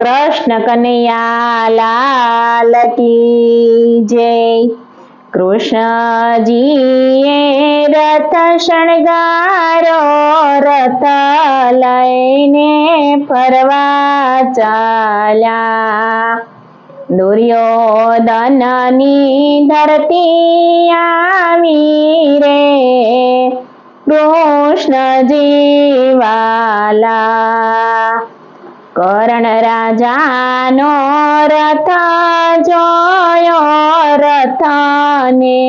કૃષ્ણ કનૈયા લાલ કી જય. કૃષ્ણજીએ રથ શણગારો, રથ લઈને ફરવા ચાલ્યા. દુર્યોધનની ધરતી આવી રે. કૃષ્ણજી વાલા કરણ રાજાનો રથ જોયો રથને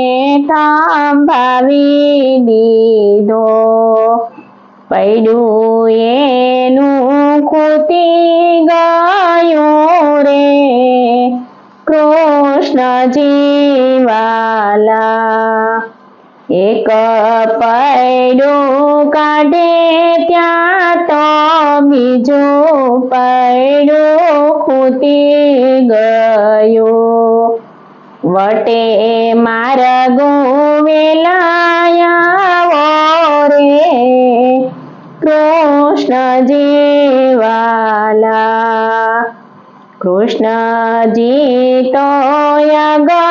થાંભાવી દીધો. પૈડું એનું ખૂટી ગયું રે. કૃષ્ણ વાલા એક પૈડું કાઢે ત્યાં તો બીજું પૈડું ખૂટી ગયું. વટે માર ગુવેલાયા રે કૃષ્ણજી વાલા કૃષ્ણજી તો ચાલ્યા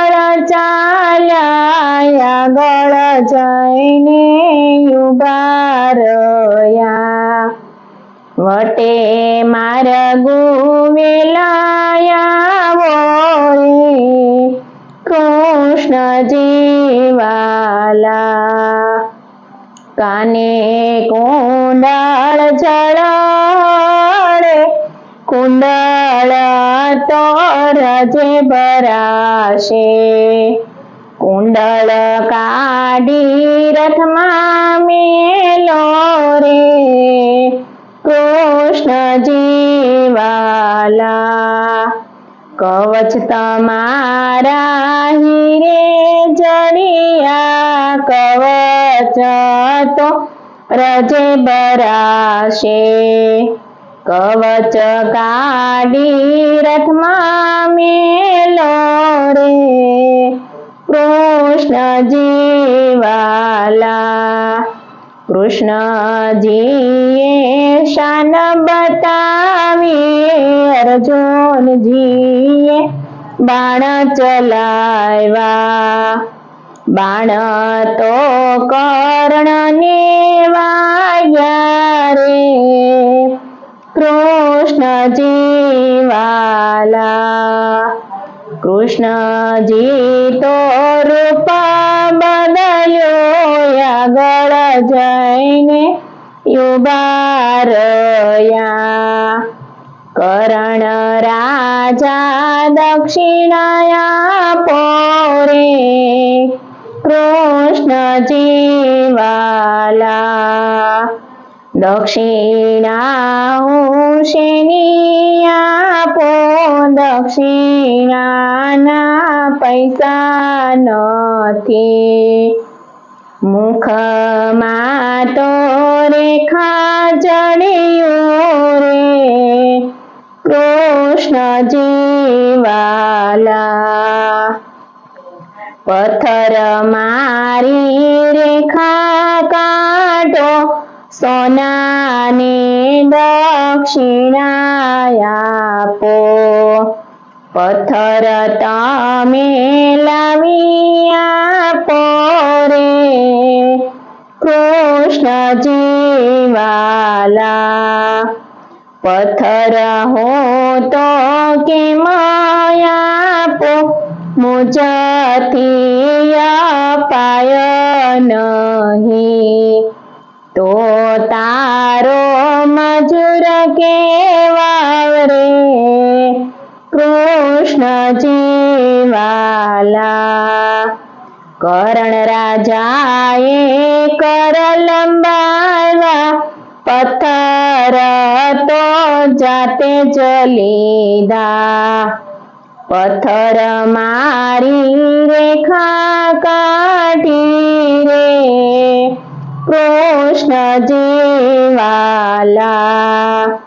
આગળ જઈને ઊભા વટે માર ગુવેલાયા કૃષ્ણ જીવાલા. કાને કુંડળ જળાડે, કુંડળ તો રજે ભરાશે. કુંડળ કાઢી રથમાં મેલો રે. કૃષ્ણ જીવાલા, કવચ તમારા હીરે જડિયા, કવચ તો રજે બરાશે. કવચ કાઢી રથમાં મેલો રે. કૃષ્ણજી વાલા કૃષ્ણજીએ શાન બતાવી અર્જુનજીએ બાણ ચલાવ્યા. બાણ તો કર્ણને વાગ્યા રે. કૃષ્ણ વાલા કૃષ્ણજી તો રૂપા બદલ્યો આગળ જઈને યુબા રહ્યા કરણ રાજા દક્ષિણાયા પોરે કૃષ્ણ વાલા દક્ષિણા શેની આપો દક્ષિણાના પૈસા નથી. મુખમાં તો રેખા જડિયું રે કૃષ્ણ જીવાલા પથ્થર મારી રેખા કાઢો સોનાને દક્ષિણાયાપો પથ્થર તમે લાવી આપો રે. કૃષ્ણ જીવાલા. પથ્થર હો તો કે માયાપો મુજથી પાય નહીં. તો તારો મજૂર કેવા રે? કૃષ્ણજી વાલા કરણ રાજાએ કર લંબાવા પથ્થર તો જાતે જ લીધા. પથ્થર મારી રેખા કાઢી રે. કૃષ્ણ જીવાલા.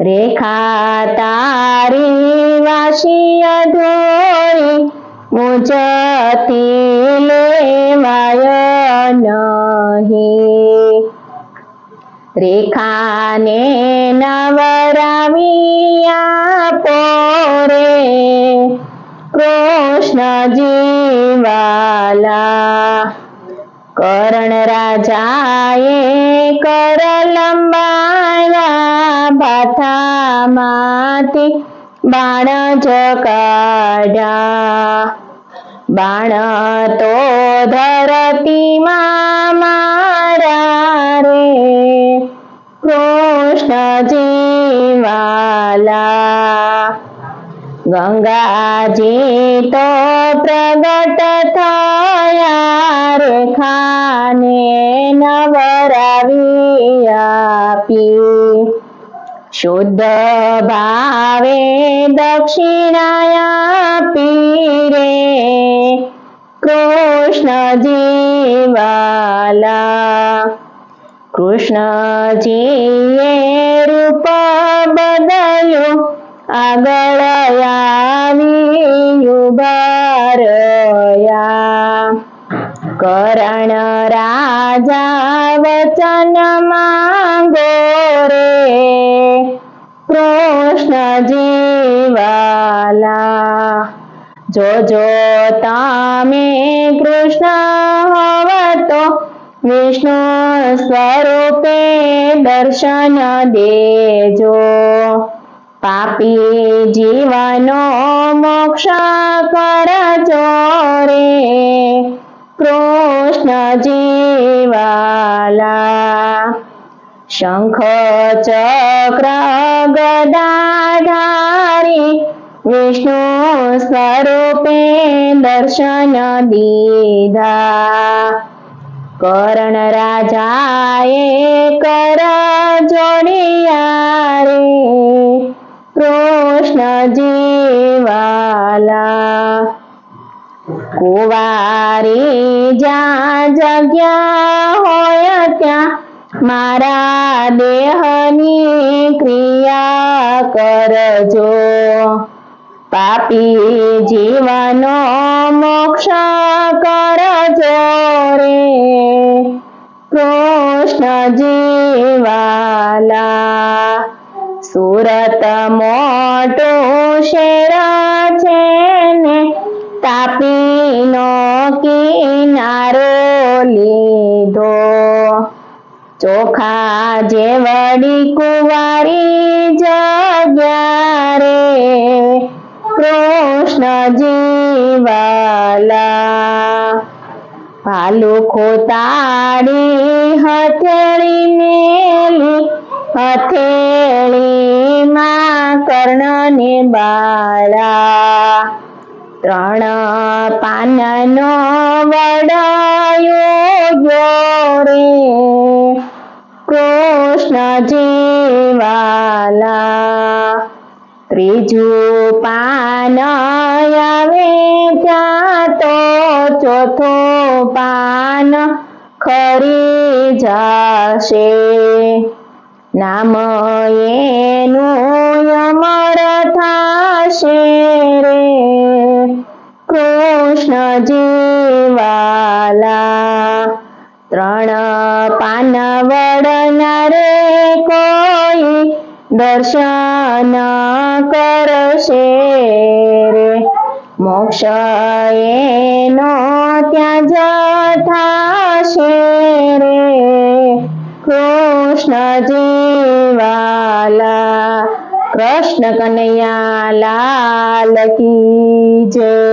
રેખા તારી વાસી અધોરી મુજતી લેવાય નહીં. રેખાને નવરાવી પોરે કૃષ્ણ જીવાલા. કરણ રાજાએ કર લંબાયા ભાથામાંથી બાણ જકાડ્યા બાણ તો ધરતીમાં મારા રે. કૃષ્ણ જીવાલા. ગંગાજી તો પ્રગટ થયા રેખાને નવરાવી આપી. શુદ્ધ ભાવે દક્ષિણાયા રે. કૃષ્ણ જીવાલા કૃષ્ણજીએ રૂપ બદલ્યું આગળ રાજા વચન માંગો રે કૃષ્ણ જીવાલા જોજો તમે કૃષ્ણ હોવ તો વિષ્ણુ સ્વરૂપે દર્શન દેજો પાપી જીવનો મોક્ષ કરજો રે કૃષ્ણ શંખ ચક્ર ગદાધારી વિષ્ણુ સ્વરૂપે દર્શન દીધા કરણ રાજાએ કર જોડિયા રે કૃષ્ણ જીવાલા કુવારી જ્યાં જગ્યા મારા દેહની ક્રિયા કરજો પાપી જીવનો મોક્ષ કરજો રે કૃષ્ણ જીવાલા સુરત મોટું શેર છે ને તાપીનો કિનારો લીધો ચોખા જેવડી કુંવારી જગ્યા રે કૃષ્ણ જીવાલા ભાલુખો તાળી હથેળી મેલી હથેળીમાં કર્ણને બાળા. ત્રણ પાનનો વડાયો રે કૃષ્ણ જીવાલા. ત્રીજું પાન આવે ત્યાં તો ચોથું પાન ખરી જશે. નામ એનું અમર થશે રે. કૃષ્ણ જીવાલા. ત્રણ પાન વડનારે કોઈ દર્શન કરશે રે. મોક્ષ એનો ત્યાં જ થશે રે. કૃષ્ણ જીવાલા, કૃષ્ણ કનૈયા લાલ કી જય.